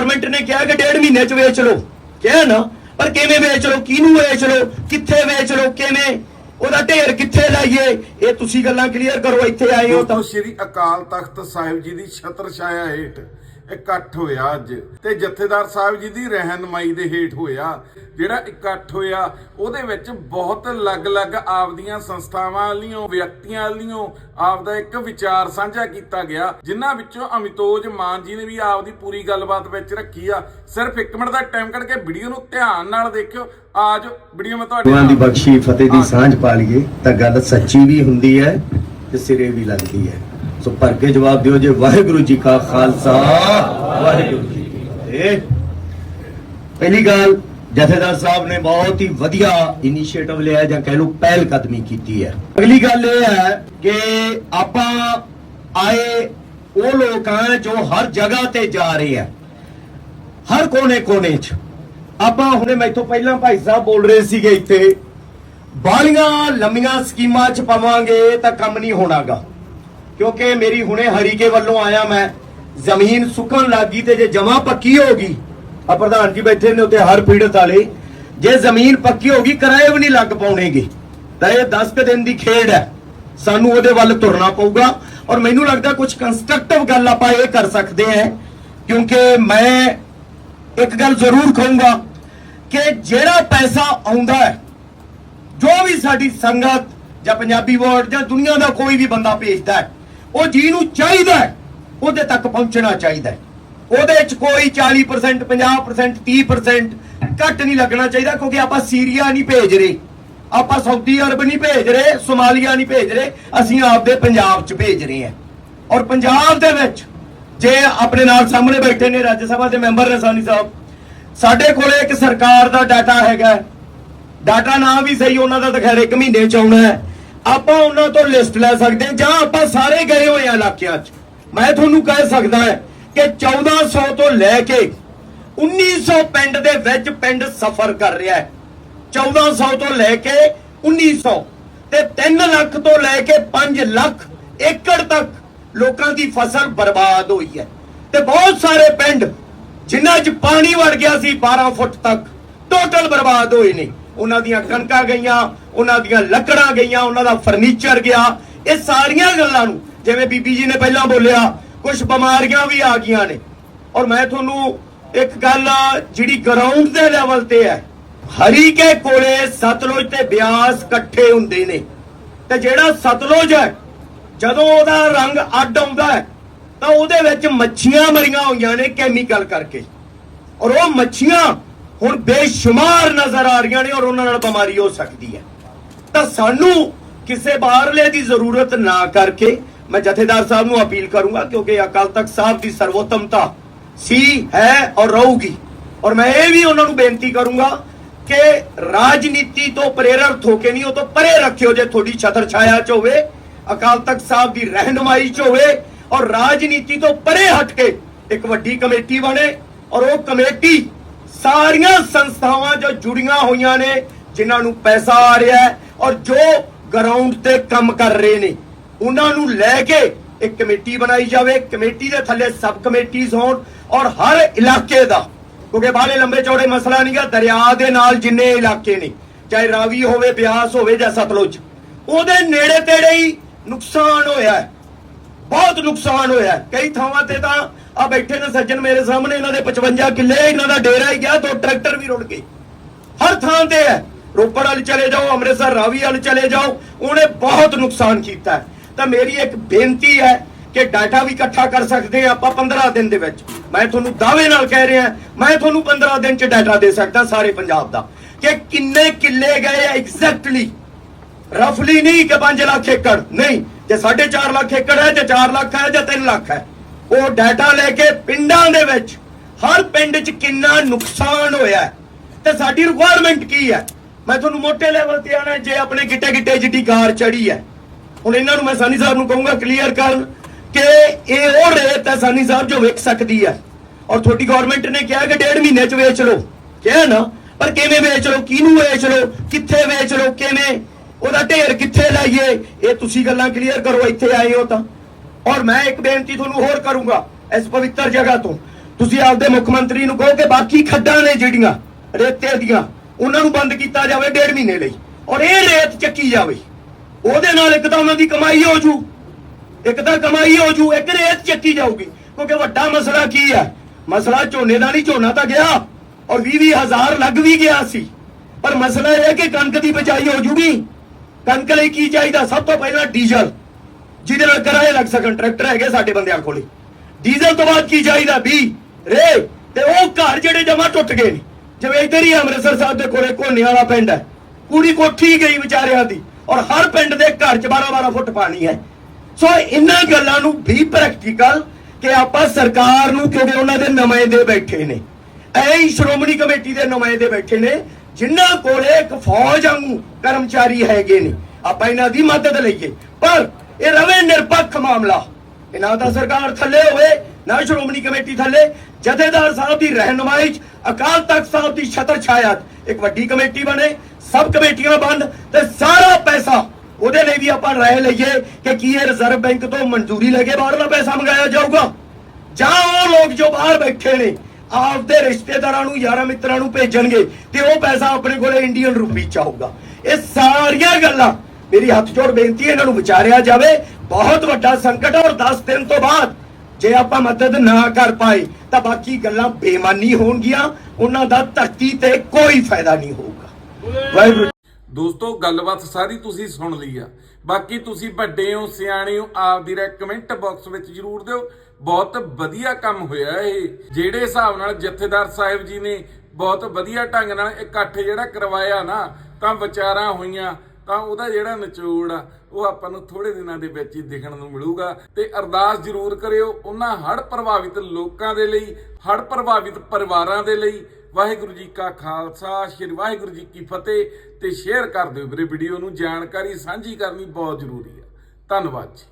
Government ਨੇ ਕਿਹਾ ਕਿ ਡੇਢ ਮਹੀਨੇ ਚ ਵੇਚ ਲਓ। ਕਿਹਾ ਨਾ, ਪਰ ਕਿਵੇਂ ਵੇਚ ਲਓ, ਕਿਹਨੂੰ ਵੇਚ ਲਓ, ਕਿੱਥੇ ਵੇਚ ਲਓ, ਕਿਵੇਂ? ਉਹਦਾ ਢੇਰ ਕਿੱਥੇ ਲਾਈਏ? ਇਹ ਤੁਸੀਂ ਗੱਲਾਂ ਕਲੀਅਰ ਕਰੋ, ਇੱਥੇ ਆਏ ਹੋ ਤਾਂ। ਸ੍ਰੀ ਅਕਾਲ ਤਖਤ ਸਾਹਿਬ ਜੀ ਦੀ ਛਤਰ ਛਾਇਆ ਹੇਠ ਇਕੱਠ ਹੋਇਆ ਅੱਜ। ਤੇ ਜਥੇਦਾਰ ਸਾਹਿਬ ਜੀ ਦੀ ਰਹਿਨਮਾਈ ਦੇ ਹੇਠ ਹੋਇਆ। ਜਿਹੜਾ ਇਕੱਠ ਹੋਇਆ ਉਹਦੇ ਵਿੱਚ ਬਹੁਤ ਅਲੱਗ-ਅਲੱਗ ਆਪਦੀਆਂ ਸੰਸਥਾਵਾਂ ਵਾਲੀਆਂ ਵਿਅਕਤੀਆਂ ਵਾਲੀਆਂ ਆਪਦਾ ਇੱਕ ਵਿਚਾਰ ਸਾਂਝਾ ਕੀਤਾ ਗਿਆ ਜਿਨ੍ਹਾਂ ਵਿੱਚੋਂ ਅਮਿਤੋਜ ਮਾਨ ਜੀ ਨੇ ਵੀ ਆਪਦੀ ਪੂਰੀ ਗੱਲਬਾਤ ਵਿੱਚ ਰੱਖੀ ਆ। ਸਿਰਫ 1 ਮਿੰਟ ਦਾ ਟਾਈਮ ਕੱਢ ਕੇ ਵੀਡੀਓ ਨੂੰ ਧਿਆਨ ਨਾਲ ਦੇਖਿਓ। ਆਜ ਵੀਡੀਓ ਮੈਂ ਤੁਹਾਡੇ ਦੀ ਬਖਸ਼ੀ ਫਤਿਹ ਦੀ। ਸਾਂਝ ਪਾ ਲਈਏ। ਤਾਂ ਗੱਲ ਸੱਚੀ ਵੀ ਹੁੰਦੀ ਹੈ ਤੇ ਸਿਰੇ ਵੀ ਲੱਗਦੀ ਹੈ। ਸੋ ਭਰ ਕੇ ਜਵਾਬ ਦਿਓ ਜੇ, ਵਾਹਿਗੁਰੂ ਜੀ ਕਾ ਖਾਲਸਾ। ਵਾਹਿਗੁਰੂ ਜੀ ਕੀ ਫਤਿਹ। ਪਹਿਲੀ ਗੱਲ, ਜਥੇਦਾਰ ਸਾਹਿਬ ਨੇ ਬਹੁਤ ਹੀ ਵਧੀਆ ਇਨੀਸ਼ੀਏਟਿਵ ਲਿਆ ਜਾਂ ਕਹਿ ਲਓ ਪਹਿਲ ਕਦਮੀ ਕੀਤੀ ਹੈ। ਅਗਲੀ ਗੱਲ ਇਹ ਹੈ ਕਿ ਆਪਾਂ ਆਏ ਉਹ ਲੋਕ ਆ ਜੋ ਹਰ ਜਗ੍ਹਾ ਤੇ ਜਾ ਰਹੇ ਆ ਹਰ ਕੋਨੇ-ਕੋਨੇ 'ਚ। ਆਪਾਂ ਹੁਣੇ ਮੈਥੋਂ ਪਹਿਲਾਂ ਭਾਈ ਸਾਹਿਬ ਬੋਲ ਰਹੇ ਸੀਗੇ ਇੱਥੇ, ਬਾਲੀਆਂ ਲੰਮੀਆਂ ਸਕੀਮਾਂ 'ਚ ਪਾਵਾਂਗੇ ਤਾਂ ਕੰਮ ਨਹੀਂ ਹੋਣਾਗਾ। ਕਿਉਂਕਿ ਮੇਰੀ ਹੁਣੇ ਹਰੀਕੇ ਵੱਲੋਂ ਆਇਆ ਮੈਂ, ਜ਼ਮੀਨ ਸੁੱਕਣ ਲੱਗੀ ਤੇ ਜੇ ਜਮਾ ਪੱਕੀ ਹੋ ਗਈ ਆ ਪ੍ਰਧਾਨ ਜੀ ਬੈਠੇ ਨੇ ਉੱਤੇ ਹਰ ਪੀੜਤ ਵਾਲੇ, ਜੇ ਜ਼ਮੀਨ ਪੱਕੀ ਹੋ ਗਈ, ਕਿਰਾਏ ਵੀ ਨਹੀਂ ਲੱਗ ਪਾਉਣੇਗੇ। ਤਾਂ ਇਹ 10 ਕੁ ਦਿਨ ਦੀ ਖੇਡ ਹੈ। ਸਾਨੂੰ ਉਹਦੇ ਵੱਲ ਤੁਰਨਾ ਪਊਗਾ ਔਰ ਮੈਨੂੰ ਲੱਗਦਾ ਕੁਝ ਕੰਸਟਰਕਟਿਵ ਗੱਲ ਆਪਾਂ ਇਹ ਕਰ ਸਕਦੇ ਹਾਂ, ਕਿਉਂਕਿ ਮੈਂ ਇੱਕ ਗੱਲ ਜ਼ਰੂਰ ਕਹੂੰਗਾ ਕਿ ਜਿਹੜਾ ਪੈਸਾ ਆਉਂਦਾ ਹੈ, ਜੋ ਵੀ ਸਾਡੀ ਸੰਗਤ ਜਾਂ ਪੰਜਾਬੀ ਵਰਡ ਜਾਂ ਦੁਨੀਆ ਦਾ ਕੋਈ ਵੀ ਬੰਦਾ ਭੇਜਦਾ ਹੈ ਉਹ ਜਿਹਨੂੰ ਚਾਹੀਦਾ ਉਹਦੇ ਤੱਕ ਪਹੁੰਚਣਾ ਚਾਹੀਦਾ ਉਹਦੇ ਵਿੱਚ ਕੋਈ 40% 50% 30% ਘੱਟ ਨਹੀਂ ਲੱਗਣਾ ਚਾਹੀਦਾ ਕਿਉਂਕਿ ਆਪਾਂ ਸੀਰੀਆ ਨਹੀਂ ਭੇਜ ਰਹੇ। ਆਪਾਂ ਸਾਊਦੀ ਅਰਬ ਨਹੀਂ ਭੇਜ ਰਹੇ, ਸੋਮਾਲੀਆ ਨਹੀਂ ਭੇਜ ਰਹੇ, ਅਸੀਂ ਆਪਦੇ ਪੰਜਾਬ 'ਚ ਭੇਜ ਰਹੇ ਹਾਂ। ਔਰ ਪੰਜਾਬ ਦੇ ਵਿੱਚ ਜੇ ਆਪਣੇ ਨਾਲ ਸਾਹਮਣੇ ਬੈਠੇ ਨੇ ਰਾਜ ਸਭਾ ਦੇ ਮੈਂਬਰ ਨੇ ਸਾਨੀ ਸਾਹਿਬ, ਸਾਡੇ ਕੋਲੇ ਇੱਕ ਸਰਕਾਰ ਦਾ ਡਾਟਾ ਹੈਗਾ ਡਾਟਾ ਨਾ ਵੀ ਸਹੀ, ਉਹਨਾਂ ਦਾ ਤਾਂ ਖੈਰ ਇੱਕ ਮਹੀਨੇ ਚ ਆਉਣਾ ਹੈ। ਆਪਾਂ ਉਹਨਾਂ ਤੋਂ ਲਿਸਟ ਲੈ ਸਕਦੇ ਹਾਂ, ਜਾਂ ਆਪਾਂ ਸਾਰੇ ਗਏ ਹੋਏ ਆ ਇਲਾਕਿਆਂ 'ਚ। ਮੈਂ ਤੁਹਾਨੂੰ ਕਹਿ ਸਕਦਾ ਹਾਂ ਕਿ 1400 ਤੋਂ ਲੈ ਕੇ 1900 ਪਿੰਡ ਦੇ ਵਿੱਚ ਪਿੰਡ ਸਫਰ ਕਰ ਰਿਹਾ ਹੈ। 1400 ਤੋਂ ਲੈ ਕੇ 1900 ਤੇ 3 ਲੱਖ ਤੋਂ ਲੈ ਕੇ 5 ਲੱਖ ਏਕੜ ਤੱਕ ਲੋਕਾਂ ਦੀ ਫਸਲ ਬਰਬਾਦ ਹੋਈ ਹੈ। ਤੇ ਬਹੁਤ ਸਾਰੇ ਪਿੰਡ ਜਿਨ੍ਹਾਂ 'ਚ ਪਾਣੀ ਵੜ ਗਿਆ ਸੀ 12 ਫੁੱਟ ਤੱਕ ਟੋਟਲ ਬਰਬਾਦ ਹੋਏ ਨੇ। ਉਹਨਾਂ ਦੀਆਂ ਕਣਕਾਂ ਗਈਆਂ, ਉਹਨਾਂ ਦੀਆਂ ਲੱਕੜਾਂ ਗਈਆਂ, ਉਹਨਾਂ ਦਾ ਫਰਨੀਚਰ ਗਿਆ। ਇਹ ਸਾਰੀਆਂ ਗੱਲਾਂ ਨੂੰ ਜਿਵੇਂ ਬੀਬੀ ਜੀ ਨੇ ਪਹਿਲਾਂ ਬੋਲਿਆ ਕੁਝ ਬਿਮਾਰੀਆਂ ਵੀ ਆ ਗਈਆਂ ਨੇ। ਔਰ ਮੈਂ ਤੁਹਾਨੂੰ ਇੱਕ ਗੱਲ, ਜਿਹੜੀ ਗਰਾਊਂਡ ਦੇ ਲੈਵਲ ਤੇ ਹੈ ਹਰੀਕੇ ਕੋਲੇ ਸਤਲੁਜ ਤੇ ਬਿਆਸ ਇਕੱਠੇ ਹੁੰਦੇ ਨੇ। ਤੇ ਜਿਹੜਾ ਸਤਲੁਜ ਹੈ, ਜਦੋਂ ਉਹਦਾ ਰੰਗ ਅੱਡ ਆਉਂਦਾ ਹੈ, ਤਾਂ ਉਹਦੇ ਵਿੱਚ ਮੱਛੀਆਂ ਮਰੀਆਂ ਹੋਈਆਂ ਨੇ ਕੈਮੀਕਲ ਕਰਕੇ। ਔਰ ਉਹ ਮੱਛੀਆਂ ਹੁਣ ਬੇਸ਼ੁਮਾਰ ਨਜ਼ਰ ਆ ਰਹੀਆਂ ਨੇ ਔਰ ਉਹਨਾਂ ਨਾਲ ਬਿਮਾਰੀ ਹੋ ਸਕਦੀ ਹੈ। ਤਾਂ ਸਾਨੂੰ ਕਿਸੇ ਬਾਹਰਲੇ ਦੀ ਜ਼ਰੂਰਤ ਨਾ ਕਰਕੇ ਮੈਂ ਜਥੇਦਾਰ ਸਾਹਿਬ ਨੂੰ ਅਪੀਲ ਕਰੂੰਗਾ, ਕਿਉਂਕਿ ਅਕਾਲ ਤਖਤ ਸਾਹਿਬ ਦੀ ਸਰਵੋਤਮਤਾ ਸੀ, ਹੈ ਔਰ ਰਹੂਗੀ। ਔਰ ਮੈਂ ਇਹ ਵੀ ਉਹਨਾਂ ਨੂੰ ਬੇਨਤੀ ਕਰੂੰਗਾ ਕਿ ਰਾਜਨੀਤੀ ਤੋਂ ਪ੍ਰੇਰਿਤ ਹੋ ਕੇ ਨਹੀਂ, ਉਹ ਤੋਂ ਪਰੇ ਰੱਖਿਓ ਜੇ ਤੁਹਾਡੀ ਛਤਰ ਛਾਇਆ 'ਚ ਹੋਵੇ, ਅਕਾਲ ਤਖਤ ਸਾਹਿਬ ਦੀ ਰਹਿਨਮਾਈ 'ਚ ਹੋਵੇ ਔਰ ਰਾਜਨੀਤੀ ਤੋਂ ਪਰੇ ਹਟ ਕੇ ਇੱਕ ਵੱਡੀ ਕਮੇਟੀ ਬਣੇ ਔਰ ਉਹ ਕਮੇਟੀ ਸਾਰੀਆਂ ਸੰਸਥਾਵਾਂ ਜੋ ਜੁੜੀਆਂ ਹੋਈਆਂ ਨੇ, ਜਿਨ੍ਹਾਂ ਨੂੰ ਪੈਸਾ ਆ ਰਿਹਾ ਹੈ ਔਰ ਜੋ ਗਰਾਊਂਡ ਤੇ ਕੰਮ ਕਰ ਰਹੇ ਨੇ, ਉਹਨਾਂ ਨੂੰ ਲੈ ਕੇ ਇੱਕ ਕਮੇਟੀ ਬਣਾਈ ਜਾਵੇ। ਕਮੇਟੀ ਦੇ ਥੱਲੇ ਸਬ ਕਮੇਟੀਆਂ ਹੋਣ ਔਰ ਹਰ ਇਲਾਕੇ ਦਾ, ਕਿਉਂਕਿ ਬਾਹਲੇ ਲੰਬੇ ਚੌੜੇ ਮਸਲਾ ਨਹੀਂਗਾ ਦਰਿਆ ਦੇ ਨਾਲ ਜਿੰਨੇ ਇਲਾਕੇ ਨੇ, ਚਾਹੇ ਰਾਵੀ ਹੋਵੇ, ਬਿਆਸ ਹੋਵੇ ਜਾਂ ਸਤਲੁਜ, ਉਹਦੇ ਨੇੜੇ ਤੇੜੇ ਹੀ ਨੁਕਸਾਨ ਹੋਇਆ ਹੈ। ਬਹੁਤ ਨੁਕਸਾਨ ਹੋਇਆ ਕਈ ਥਾਵਾਂ ਤੇ ਤਾਂ ਆ ਬੈਠੇ ਨੇ ਸੱਜਣ ਮੇਰੇ ਸਾਹਮਣੇ, ਇਹਨਾਂ ਦੇ 55 ਕਿੱਲੇ, ਇਹਨਾਂ ਦਾ ਡੇਰਾ ਹੀ ਗਿਆ, ਦੋ ਟਰੈਕਟਰ ਵੀ ਰੁੜ ਗਏ। ਹਰ ਥਾਂ ਤੇ ਹੈ। ਰੋਪੜ ਵੱਲ ਚਲੇ ਜਾਓ, ਅੰਮ੍ਰਿਤਸਰ, ਰਾਵੀ ਵੱਲ ਚਲੇ ਜਾਓ, ਉਹਨੇ ਬਹੁਤ ਨੁਕਸਾਨ ਕੀਤਾ ਹੈ। ਤਾਂ ਮੇਰੀ ਇੱਕ ਬੇਨਤੀ ਹੈ ਕਿ ਡਾਟਾ ਵੀ ਇਕੱਠਾ ਕਰ ਸਕਦੇ ਹਾਂ ਆਪਾਂ 15 ਦਿਨ ਦੇ ਵਿੱਚ। ਮੈਂ ਤੁਹਾਨੂੰ ਦਾਅਵੇ ਨਾਲ ਕਹਿ ਰਿਹਾ, ਮੈਂ ਤੁਹਾਨੂੰ 15 ਦਿਨ ਚ ਡਾਟਾ ਦੇ ਸਕਦਾ ਸਾਰੇ ਪੰਜਾਬ ਦਾ। ਕਿ ਕਿੰਨੇ ਕਿੱਲੇ ਗਏ ਐਗਜ਼ੈਕਟਲੀ ਰਫਲੀ ਨਹੀਂ ਕਿ 5 ਲੱਖ ਏਕੜ, ਨਹੀਂ। ਜੇ 4.5 ਲੱਖ ਏਕੜ ਹੈ, ਜਾਂ 4 ਲੱਖ ਹੈ, ਜਾਂ 3 ਲੱਖ ਹੈ। ਉਹ ਡਾਟਾ ਲੈ ਕੇ ਪਿੰਡਾਂ ਦੇ ਵਿੱਚ ਹਰ ਪਿੰਡ 'ਚ ਕਿੰਨਾ ਨੁਕਸਾਨ ਹੋਇਆ ਤੇ ਸਾਡੀ ਰਿਕੁਆਇਰਮੈਂਟ ਕੀ ਹੈ? ਮੈਂ ਤੁਹਾਨੂੰ ਮੋٹے ਲੈਵਲ ਤੇ ਆਣਾ ਜੇ ਆਪਣੇ ਗਿੱਟੇ ਗਿੱਟੇ ਜਿੱਡੀ ਕਾਰ ਚੜੀ ਹੈ। ਹੁਣ ਇਹਨਾਂ ਨੂੰ ਮੈਂ ਸਾਨੀ ਸਾਹਿਬ ਨੂੰ ਕਹੂੰਗਾ ਕਲੀਅਰ ਕਰਨ ਕਿ ਇਹ ਉਹ ਰੇਤ ਹੈ ਸਾਨੀ ਸਾਹਿਬ ਜੋ ਵਿਕ ਸਕਦੀ ਹੈ। ਔਰ ਤੁਹਾਡੀ ਗਵਰਨਮੈਂਟ ਨੇ ਕਿਹਾ ਕਿ ਡੇਢ ਮਹੀਨੇ 'ਚ ਵੇਚ ਲਓ। ਕਿਹਾ ਨਾ, ਪਰ ਕਿਵੇਂ ਵੇਚ ਲਓ, ਕਿਹਨੂੰ ਵੇਚ ਲਓ, ਕਿੱਥੇ ਵੇਚ ਲਓ, ਕਿਵੇਂ? ਉਹਦਾ ਢੇਰ ਕਿੱਥੇ ਲਾਈਏ? ਇਹ ਤੁਸੀਂ ਗੱਲਾਂ ਕਲੀਅਰ ਕਰੋ, ਇੱਥੇ ਆਏ ਹੋ ਤਾਂ। ਔਰ ਮੈਂ ਇੱਕ ਬੇਨਤੀ ਤੁਹਾਨੂੰ ਹੋਰ ਕਰੂੰਗਾ ਇਸ ਪਵਿੱਤਰ ਜਗ੍ਹਾ ਤੋਂ। ਤੁਸੀਂ ਆਪਦੇ ਮੁੱਖ ਮੰਤਰੀ ਨੂੰ ਕਹੋ ਕਿ ਬਾਕੀ ਖੱਡਾਂ ਨੇ ਜਿਹੜੀਆਂ ਰੇਤੇ ਦੀਆਂ, ਉਹਨਾਂ ਨੂੰ ਬੰਦ ਕੀਤਾ ਜਾਵੇ ਡੇਢ ਮਹੀਨੇ ਲਈ। ਔਰ ਇਹ ਰੇਤ ਚੱਕੀ ਜਾਵੇ। ਉਹਦੇ ਨਾਲ ਇੱਕ ਤਾਂ ਉਹਨਾਂ ਦੀ ਕਮਾਈ ਹੋ ਜੂ। ਇੱਕ ਤਾਂ ਕਮਾਈ ਹੋ ਜੂ, ਇੱਕ ਰੇਤ ਚੱਕੀ ਜਾਊਗੀ। ਕਿਉਂਕਿ ਵੱਡਾ ਮਸਲਾ ਕੀ ਹੈ? ਮਸਲਾ ਝੋਨੇ ਦਾ ਨਹੀਂ, ਝੋਨਾ ਤਾਂ ਗਿਆ। ਔਰ 20 ਹਜ਼ਾਰ ਲੱਗ ਵੀ ਗਿਆ ਸੀ। ਪਰ ਮਸਲਾ ਇਹ ਹੈ ਕਿ ਕਣਕ ਦੀ ਬਚਾਈ ਹੋ ਜੂਗੀ। ਕਣਕ ਲਈ ਕੀ ਚਾਹੀਦਾ? ਸਭ ਤੋਂ ਪਹਿਲਾਂ ਡੀਜ਼ਲ। ਜਿਹਦੇ ਨਾਲ ਕਿਰਾਏ ਲੱਗ ਸਕਣ, ਟਰੈਕਟਰ ਹੈਗੇ ਸਾਡੇ ਬੰਦਿਆਂ ਕੋਲੇ। ਡੀਜ਼ਲ ਤੋਂ ਬਾਅਦ ਕੀ ਚਾਹੀਦਾ? ਵੀ ਰੇ, ਤੇ ਉਹ ਘਰ ਜਿਹੜੇ ਜਮਾ ਟੁੱਟ ਗਏ ਨੇ। ਜਿਵੇਂ ਇੱਧਰ ਹੀ ਅੰਮ੍ਰਿਤਸਰ ਸਾਹਿਬ ਦੇ ਕੋਲੇ ਕੋਨੇ ਵਾਲਾ ਪਿੰਡ ਹੈ। ਪੂਰੀ ਕੋਠੀ ਗਈ ਵਿਚਾਰਿਆਂ ਦੀ ਔਰ ਹਰ ਪਿੰਡ ਦੇ ਘਰ 'ਚ 12-12 ਫੁੱਟ ਪਾਣੀ ਹੈ। ਸੋ ਇਹਨਾਂ ਗੱਲਾਂ ਨੂੰ ਵੀ ਪ੍ਰੈਕਟੀਕਲ ਕਿ ਆਪਾਂ ਸਰਕਾਰ ਨੂੰ ਕਿਉਂਕਿ ਉਹਨਾਂ ਦੇ ਨੁਮਾਇੰਦੇ ਬੈਠੇ ਨੇ। ਐ ਹੀ ਸ਼੍ਰੋਮਣੀ ਕਮੇਟੀ ਦੇ ਨੁਮਾਇੰਦੇ ਬੈਠੇ ਨੇ, ਜਿਨ੍ਹਾਂ ਕੋਲੇ ਇੱਕ ਫੌਜ ਵਾਂਗੂ ਕਰਮਚਾਰੀ ਹੈਗੇ ਨੇ। ਆਪਾਂ ਇਹਨਾਂ ਦੀ ਮਦਦ ਲਈਏ। ਪਰ ਇਹ ਰਵੇ ਨਿਰਪੱਖ ਮਾਮਲਾ। ਇਹ ਨਾ ਤਾਂ ਸਰਕਾਰ ਥੱਲੇ ਹੋਵੇ, ਨਾ ਸ਼੍ਰੋਮਣੀ ਕਮੇਟੀ ਥੱਲੇ, ਜਥੇਦਾਰ ਸਾਹਿਬ ਦੀ ਰਹਿਨੁਮਾਈ 'ਚ ਅਕਾਲ ਤਖਤ ਸਾਹਿਬ ਦੀ ਛਤਰ ਛਾਇਆ ਇੱਕ ਵੱਡੀ ਕਮੇਟੀ ਬਣੇ, ਸਭ ਕਮੇਟੀਆਂ ਬੰਦ ਤੇ ਸਾਰਾ ਪੈਸਾ ਉਹਦੇ ਲਈ ਵੀ ਆਪਾਂ ਰਾਏ ਲਈਏ ਕਿ ਕੀ ਇਹ ਰਿਜ਼ਰਵ ਬੈਂਕ ਤੋਂ ਮਨਜ਼ੂਰੀ ਲੈ ਕੇ ਬਾਹਰਲਾ ਪੈਸਾ ਮੰਗਾਇਆ ਜਾਊਗਾ। ਜਾਂ ਉਹ ਲੋਕ ਜੋ ਬਾਹਰ ਬੈਠੇ ਨੇ, ਆਪਦੇ ਰਿਸ਼ਤੇਦਾਰਾਂ ਨੂੰ, ਯਾਰਾਂ ਮਿੱਤਰਾਂ ਨੂੰ ਭੇਜਣਗੇ ਤੇ ਉਹ ਪੈਸਾ ਆਪਣੇ ਕੋਲੇ ਇੰਡੀਅਨ ਰੂਪੀ ਚ ਆਊਗਾ। ਇਹ ਸਾਰੀਆਂ ਗੱਲਾਂ ਮੇਰੀ ਹੱਥ ਜੋੜ ਬੇਨਤੀ ਹੈ ਇਹਨਾਂ ਨੂੰ ਵਿਚਾਰਿਆ ਜਾਵੇ। ਬਹੁਤ ਵੱਡਾ ਸੰਕਟ ਹੈ ਔਰ 10 ਦਿਨ ਤੋਂ ਬਾਅਦ ਜੇ ਆਪਾਂ ਮਦਦ ਨਾ ਕਰ ਪਾਏ, ਤਾਂ ਬਾਕੀ ਗੱਲਾਂ ਬੇਮਾਨੀ ਹੋਣਗੀਆਂ। ਉਹਨਾਂ ਦਾ ਧਰਤੀ ਤੇ ਕੋਈ ਫਾਇਦਾ ਨਹੀਂ ਹੋਊਗਾ। ਵਾਹਿਗੁਰੂ। ਦੋਸਤੋ, ਗੱਲਬਾਤ ਸਾਰੀ ਤੁਸੀਂ ਸੁਣ ਲਈ ਆ। ਬਾਕੀ ਤੁਸੀਂ ਵੱਡੇ ਹੋ, ਸਿਆਣੇ ਹੋ ਆਪ ਦੀ ਰਾਏ ਕਮੈਂਟ ਬਾਕਸ ਵਿੱਚ ਜਰੂਰ ਦਿਓ। ਬਹੁਤ ਵਧੀਆ ਕੰਮ ਹੋਇਆ ਇਹ। ਜਿਹੜੇ ਹਿਸਾਬ ਨਾਲ ਜਥੇਦਾਰ ਸਾਹਿਬ ਜੀ ਨੇ ਬਹੁਤ ਵਧੀਆ ਢੰਗ ਨਾਲ ਇਕੱਠ ਜਿਹੜਾ ਕਰਵਾਇਆ ਨਾ, ਤਾਂ ਵਿਚਾਰਾਂ ਹੋਈਆਂ। ਤਾਂ ਉਹਦਾ ਜਿਹੜਾ ਨਿਚੋੜ ਆ, ਉਹ ਆਪਾਂ ਨੂੰ ਥੋੜੇ ਦਿਨਾਂ ਦੇ ਵਿੱਚ ਹੀ ਦਿਖਣ ਨੂੰ ਮਿਲੂਗਾ। ਤੇ ਅਰਦਾਸ ਜ਼ਰੂਰ ਕਰਿਓ ਉਹਨਾਂ ਹੜ੍ਹ ਪ੍ਰਭਾਵਿਤ ਲੋਕਾਂ ਦੇ ਲਈ, ਹੜ੍ਹ ਪ੍ਰਭਾਵਿਤ ਪਰਿਵਾਰਾਂ ਦੇ ਲਈ। ਵਾਹਿਗੁਰੂ ਜੀ ਕਾ ਖਾਲਸਾ, ਸ੍ਰੀ ਵਾਹਿਗੁਰੂ ਜੀ ਕੀ ਫਤਿਹ। ਤੇ ਸ਼ੇਅਰ ਕਰ ਦਿਓ ਵੀਰੇ ਵੀਡੀਓ ਨੂੰ, ਜਾਣਕਾਰੀ ਸਾਂਝੀ ਕਰਨੀ ਬਹੁਤ ਜ਼ਰੂਰੀ ਹੈ ਧੰਨਵਾਦ ਜੀ।